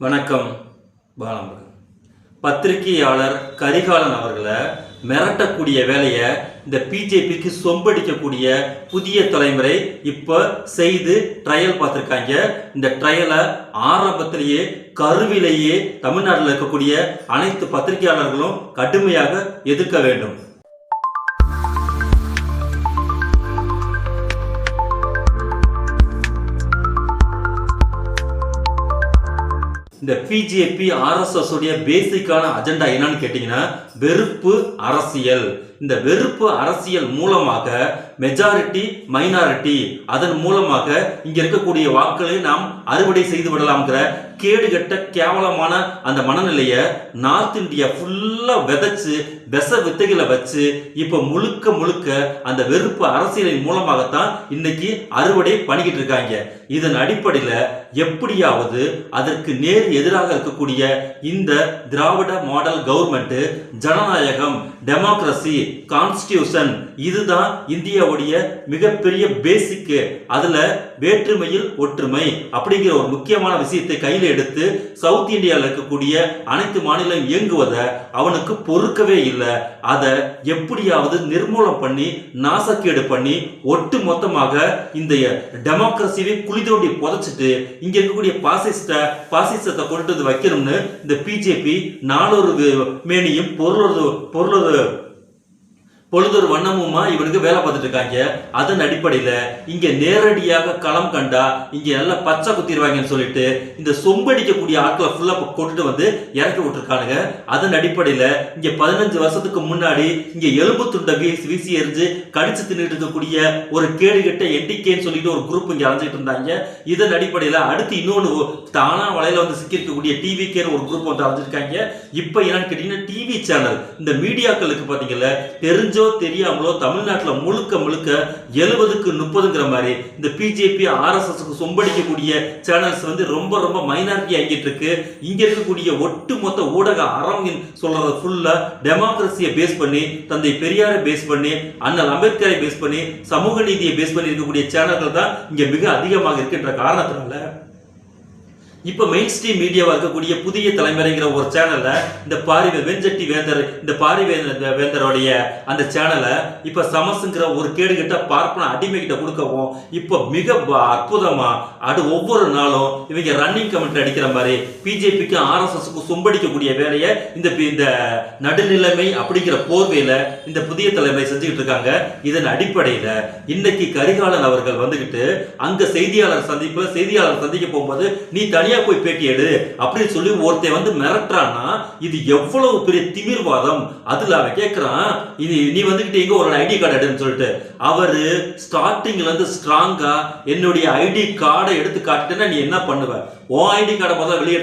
வணக்கம் பாலமுருகன் பத்திரிகையாளர் கரிகாலன் அவர்களை மிரட்டக்கூடிய வேலையை இந்த பிஜேபிக்கு சொம்படிக்கக்கூடிய புதிய தலைமுறை இப்போ செய்து ட்ரையல் பார்த்துருக்காங்க. இந்த ட்ரையலை ஆரம்பத்திலேயே கருவிலேயே தமிழ்நாட்டில் இருக்கக்கூடிய அனைத்து பத்திரிகையாளர்களும் கடுமையாக எதிர்க்க வேண்டும். இந்த பிஜேபி ஆர்எஸ்எஸ் உடைய பேசிக்கான அஜெண்டா என்னன்னு கேட்டீங்கன்னா வெறுப்பு அரசியல். இந்த வெறுப்பு அரசியல் மூலமாக மெஜாரிட்டி மைனாரிட்டி அதன் மூலமாக இங்க இருக்கக்கூடிய வாக்குகளை நாம் அறுவடை செய்து விடலாம்ங்கிற கேடுகட்ட கேவலமான அந்த மனநிலையை நார்த் இந்தியா ஃபுல்லாக விதைச்சு விச வித்தைகளை வச்சு இப்போ முழுக்க முழுக்க அந்த வெறுப்பு அரசியலின் மூலமாகத்தான் இன்னைக்கு அறுவடை பண்ணிக்கிட்டு இருக்காங்க. இதன் அடிப்படையில் எப்படியாவது அதற்கு நேர் எதிராக இருக்கக்கூடிய இந்த திராவிட மாடல் கவர்மெண்ட் ஜனநாயகம் டெமோக்ரஸி கான்ஸ்டியூஷன் இதுதான் இந்தியாவுடைய மிகப்பெரிய பேசிக்கு அதில் வேற்றுமையில் ஒற்றுமை அப்படிங்கிற ஒரு முக்கியமான விஷயத்தை கையில் எடுத்து சவுத் இந்தியாவில் இருக்கக்கூடிய அனைத்து மாநிலம் இயங்குவதை அவனுக்கு பொறுக்கவே இல்லை. அதை எப்படியாவது நிர்மூலம் பண்ணி நாசக்கேடு பண்ணி ஒட்டு மொத்தமாக இந்த டெமோக்ரஸியை குழி தோண்டி புதைச்சிட்டு இங்க இருக்கக்கூடிய பாசிஸ்ட பாசிசத்தை கொண்டு வந்து வைக்கணும்னு இந்த பிஜேபி நாளொரு மேனியும் பொருளொரு பொருளொரு பொழுதொரு வண்ணமுமா இவனுக்கு வேலை பார்த்துட்டு இருக்காங்க அதன் அடிப்படையில இங்க நேரடியாக களம் கண்டா இங்க நல்லா பச்சை குத்திடுவாங்கன்னு சொல்லிட்டு இந்த சொம்படிக்கக்கூடிய ஆட்களை ஃபுல்லா கொண்டுட்டு வந்து இறக்கி விட்டுருக்கானுங்க. அதன் அடிப்படையில இங்க பதினஞ்சு வருஷத்துக்கு முன்னாடி இங்க எலும்பு துண்டை வீசி வீசி எரிஞ்சு கடிச்சு தின்னுட்டு இருக்கக்கூடிய ஒரு கேடுகட்ட எட்டிக்கேன்னு சொல்லிட்டு ஒரு குரூப் இங்க அலைஞ்சிட்டு இருந்தாங்க. இதன் அடிப்படையில அடுத்து இன்னொன்னு தானா வலையில வந்து சிக்கியிருக்கக்கூடிய டிவி கேர் ஒரு குரூப் வந்து அலைஞ்சிருக்காங்க. இப்போ என்னன்னு கேட்டிங்கன்னா டிவி சேனல் இந்த மீடியாக்களுக்கு பாத்தீங்கல்ல தெரிஞ்சோ தெரியாமலோ தமிழ்நாட்டில் முழுக்க முழுக்க எழுபதுக்கு முப்பதுங்கிற மாதிரி இந்த பிஜேபி ஆர்எஸ்எஸ்க்கு சொம்படிக்கக்கூடிய சேனல்ஸ் வந்து ரொம்ப ரொம்ப மைனாரிட்டி ஆகிட்டு இருக்கு. இங்க இருக்கக்கூடிய ஒட்டுமொத்த ஊடக அறம் சொல்றத ஃபுல்லா டெமோக்ரஸியை பேஸ் பண்ணி தந்தை பெரியாரை பேஸ் பண்ணி அண்ணல் அம்பேத்கரை பேஸ் பண்ணி சமூக நீதியை பேஸ் பண்ணி இருக்கக்கூடிய சேனல்கள் தான் இங்க மிக அதிகமாக இருக்கின்ற காரணத்தினால. இப்ப மெயின் ஸ்ட்ரீம் மீடியாவா இருக்கக்கூடிய புதிய தலைமுறைங்கிற ஒரு சேனல்ல இந்த பாரி வெஞ்சட்டி வேந்தர் இந்த பாரி வேந்தருடைய அந்த சேனலை இப்ப சமஸுங்கிற ஒரு கேடுகிட்ட பார்ப்பன அடிமை கிட்ட கொடுக்கவும் இப்போ மிக அற்புதமாக அற்புதமா அது ஒவ்வொரு நாளும் இவங்க ரன்னிங் கமெண்ட் அடிக்கிற மாதிரி பிஜேபிக்கு ஆர்எஸ்எஸ்க்கு சொம்படிக்கக்கூடிய வேலையை இந்த பி- இந்த நடுநிலைமை அப்படிங்கிற போர்வையில இந்த புதிய தலைமுறை செஞ்சுக்கிட்டு இருக்காங்க. இதன் அடிப்படையில இன்னைக்கு கரிகாலன் அவர்கள் வந்துகிட்டு அங்கே செய்தியாளர் சந்திப்புல செய்தியாளர் சந்திக்க போகும்போது நீ தனியாக தனியா போய் பேட்டி எடு அப்படின்னு சொல்லி ஒருத்தன் வந்து மிரட்டுறான்னா இது எவ்வளவு பெரிய திமிர்வாதம்? அதுல அவன் கேட்கறான் இது நீ வந்துகிட்டு எங்க ஒரு ஐடி கார்டு எடுன்னு சொல்லிட்டு. அவரு ஸ்டார்டிங்ல இருந்து ஸ்ட்ராங்கா என்னுடைய ஐடி கார்டை எடுத்து காட்டுட்டேன்னா நீ என்ன பண்ணுவ? ஓ ஐடி கார்டை முதல்ல வெளியே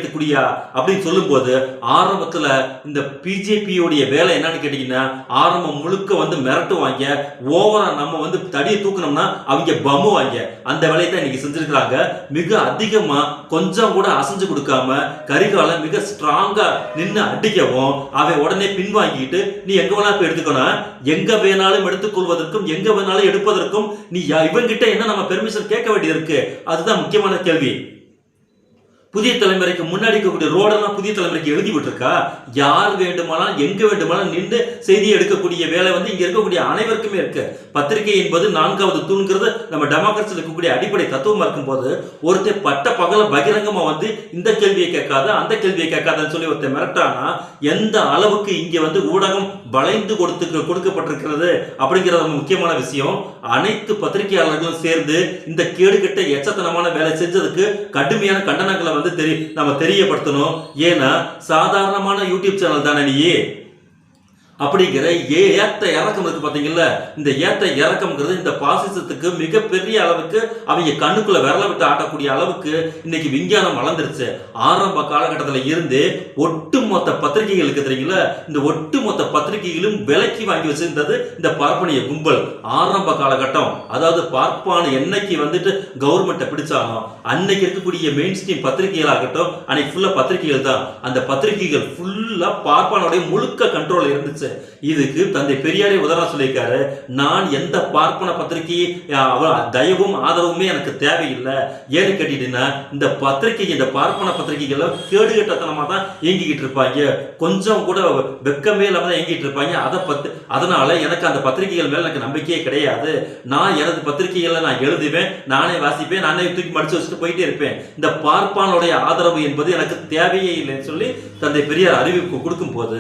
அப்படின்னு சொல்லும்போது ஆரம்பத்தில் இந்த பிஜேபியோடைய வேலை என்னன்னு கேட்டிங்கன்னா ஆரம்பம் முழுக்க வந்து மிரட்டுவாங்க ஓவராக நம்ம வந்து தடியை தூக்கணும்னா அவங்க பம்முவாங்க அந்த வேலையை தான் இன்னைக்கு செஞ்சுருக்கிறாங்க. மிக அதிகமாக கொஞ்சம் கூட அசைஞ்சு கொடுக்காம கரிகாலம் மிக ஸ்ட்ராங்காக நின்று அடிக்கவும் அவன் உடனே பின்வாங்கிட்டு நீ எங்கே வேணால் போய் எடுத்துக்கணும் எங்கே வேணாலும் எடுத்துக்கொள்வதற்கும் எங்கே வேணாலும் எடுப்பதற்கும் நீ யா- இவங்கிட்ட என்ன நம்ம பெர்மிஷன் கேட்க வேண்டியது இருக்கு? அதுதான் முக்கியமான கேள்வி. புதிய தலைமுறைக்கு முன்னாடி இருக்கக்கூடிய ரோடெல்லாம் புதிய தலைமுறைக்கு எழுதி விட்டுருக்கா? யார் வேண்டுமானாலும் எங்க வேண்டுமானாலும் நின்று செய்தி எடுக்கக்கூடிய வேலை வந்து இங்க இருக்கக்கூடிய அனைவருக்குமே இருக்கு. பத்திரிகை என்பது நான்காவது தூண்கிறது. நம்ம டெமோக்ரஸில் இருக்கக்கூடிய அடிப்படை தத்துவமா இருக்கும்போது ஒருத்தர் பட்ட பகல பகிரங்கமா வந்து இந்த கேள்வியை கேட்காத அந்த கேள்வியை கேட்காதன்னு சொல்லி ஒருத்தர் மிரட்டானா எந்த அளவுக்கு இங்க வந்து ஊடகம் வளைந்து கொடுத்து கொடுக்கப்பட்டிருக்கிறது அப்படிங்கிறது ரொம்ப முக்கியமான விஷயம். அனைத்து பத்திரிகையாளர்களும் சேர்ந்து இந்த கேடுகெட்ட எச்சத்தனமான வேலை செஞ்சதுக்கு கடுமையான கண்டனங்களை வந்து தெரி நம்ம தெரியப்படுத்தணும். ஏன்னா சாதாரணமான யூடியூப் சேனல் தானே நீ அப்படிங்கிற ஏ ஏத்த இறக்கம் இருக்கு பாத்தீங்கல்ல? இந்த ஏத்த இறக்கம்ங்கிறது இந்த பாசிசத்துக்கு மிகப்பெரிய அளவுக்கு அவங்க கண்ணுக்குள்ள விரல விட்டு ஆட்டக்கூடிய அளவுக்கு இன்னைக்கு விஞ்ஞானம் வளர்ந்துருச்சு. ஆரம்ப காலகட்டத்தில் இருந்து ஒட்டுமொத்த பத்திரிகைகள் இருக்கு தெரியுங்களா இந்த ஒட்டுமொத்த பத்திரிகைகளும் விலைக்கு வாங்கி வச்சிருந்தது இந்த பார்ப்பனிய கும்பல். ஆரம்ப காலகட்டம். அதாவது பார்ப்பான் என்னைக்கு வந்துட்டு கவர்மெண்ட்டை பிடிச்சாலும் அன்னைக்கு இருக்கக்கூடிய மெயின் ஸ்ட்ரீம் பத்திரிகைகளாகட்டும் அன்னைக்கு ஃபுல்லாக பத்திரிகைகள் தான். அந்த பத்திரிகைகள் ஃபுல்லாக பார்ப்பானுடைய முழுக்க கண்ட்ரோல் இருந்துச்சு. இதுக்கு தந்தை பெரியாரே உதாரணம் சொல்லியிருக்காரு. நான் எந்த பார்ப்பன பத்திரிகை தயவும் ஆதரவுமே எனக்கு தேவையில்லை. ஏன்னு கேட்டீங்கன்னா இந்த பத்திரிகை இந்த பார்ப்பன பத்திரிகைகள் கேடுகட்டத்தனமா தான் இயங்கிக்கிட்டு இருப்பாங்க. கொஞ்சம் கூட வெக்கமே இல்லாம தான் இயங்கிட்டு இருப்பாங்க. அதை பத்து அதனால எனக்கு அந்த பத்திரிகைகள் மேல எனக்கு நம்பிக்கையே கிடையாது. நான் எனது பத்திரிகைகளை நான் எழுதுவேன் நானே வாசிப்பேன் நானே தூக்கி மடிச்சு வச்சுட்டு போயிட்டே இருப்பேன். இந்த பார்ப்பானுடைய ஆதரவு என்பது எனக்கு தேவையே இல்லைன்னு சொல்லி தந்தை பெரியார் அறிவிப்பு கொடுக்கும் போது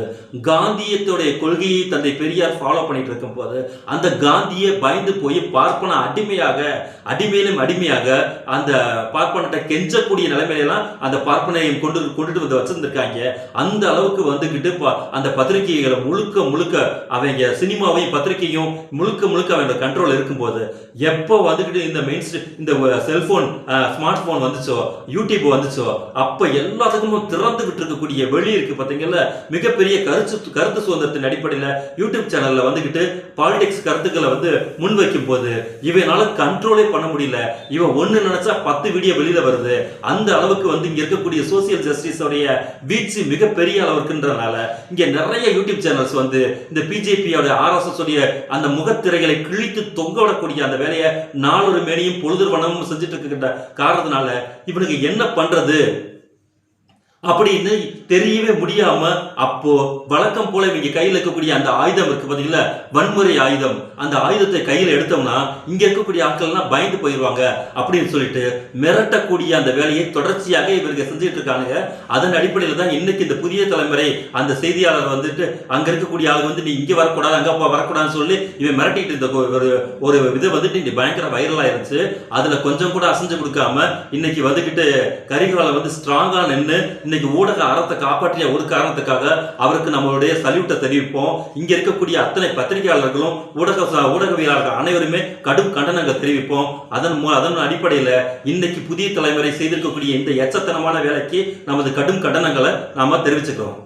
காந்தியத்துடைய கொள்கையை தந்தை பெரியார் ஃபாலோ பண்ணிட்டு இருக்கும் போது அந்த காந்தியை பயந்து போய் பார்ப்பன அடிமையாக அடிமையிலும் அடிமையாக அந்த பார்ப்பனத்தை கெஞ்சக்கூடிய நிலைமையிலாம் அந்த பார்ப்பனையும் கொண்டு கொண்டுட்டு வந்து வச்சிருந்திருக்காங்க. அந்த அளவுக்கு வந்துக்கிட்டு அந்த பத்திரிகைகளை முழுக்க முழுக்க அவங்க சினிமாவையும் பத்திரிகையும் முழுக்க முழுக்க அவங்க கண்ட்ரோல் இருக்கும்போது எப்போ வந்துக்கிட்டு இந்த மெயின் இந்த செல்போன் ஸ்மார்ட் போன் வந்துச்சோ யூடியூப் வந்துச்சோ அப்போ எல்லாத்துக்கும் திறந்துகிட்டு இருக்கக்கூடிய வெளி இருக்கு பாத்தீங்கல்ல மிகப்பெரிய கருத்து கருத்து சுதந்திரத்தின் அடிப்படையில யூடியூப் சேனல்ல வந்துகிட்டு பாலிடிக்ஸ் கருத்துக்களை வந்து முன்வைக்கும் போது இவனால கண்ட்ரோலே பண்ண முடியல. இவன் ஒண்ணு நினைச்சா பத்து வீடியோ வெளியில வருது. அந்த அளவுக்கு வந்து இங்க இருக்கக்கூடிய சோசியல் ஜஸ்டிஸ் உடைய வீச்சு மிகப்பெரிய அளவுக்குன்றனால இங்க நிறைய யூடியூப் சேனல்ஸ் வந்து இந்த பிஜேபியோட ஆர்எஸ்எஸ் உடைய அந்த முகத்திரைகளை கிழித்து தொங்க விடக்கூடிய அந்த வேலையை நாளொரு மேனியும் பொழுதுவனமும் செஞ்சுட்டு இருக்கின்ற காரணத்தினால இவனுக்கு என்ன பண்றது? அப்படின்னு தெரியவே முடியாம அப்போ வழக்கம் போல இவங்க கையில் இருக்கக்கூடிய அந்த ஆயுதம் இருக்கு பாத்தீங்களா? வன்முறை ஆயுதம். அந்த ஆயுதத்தை கையில் எடுத்தோம்னா இங்க இருக்கக்கூடிய ஆட்கள்லாம் பயந்து போயிடுவாங்க அப்படின்னு சொல்லிட்டு மிரட்டக்கூடிய அந்த வேலையை தொடர்ச்சியாக இவருக்கு செஞ்சுட்டு இருக்கானுங்க. அதன் அடிப்படையில் தான் இன்னைக்கு இந்த புதிய தலைமுறை அந்த செய்தியாளர் வந்துட்டு அங்க இருக்கக்கூடிய ஆள் வந்து நீ இங்க வரக்கூடாது அங்க போ- வரக்கூடாதுன்னு சொல்லி இவன் மிரட்டிட்டு இருந்த ஒரு ஒரு இதை வந்துட்டு இன்னைக்கு பயங்கர வைரல் ஆயிருச்சு. அதுல கொஞ்சம் கூட அசைஞ்சு கொடுக்காம இன்னைக்கு வந்துகிட்டு கரிகால வந்து ஸ்ட்ராங்கா நின்று இன்னைக்கு ஊடக அறத்தை காப்பாற்றிய ஒரு காரணத்துக்காக அவருக்கு நம்மளுடைய சல்யூட்டை தெரிவிப்போம். இங்க இருக்கக்கூடிய அத்தனை பத்திரிகையாளர்களும் ஊடக ஊடகவியலாளர்கள் அனைவருமே கடும் கண்டனங்கள் தெரிவிப்போம். அதன் மூ அதன் அடிப்படையில் இன்னைக்கு புதிய தலைமுறை செய்திருக்கக்கூடிய இந்த எச்சத்தனமான வேலைக்கு நமது கடும் கண்டனங்களை நாம தெரிவிச்சுக்கிறோம்.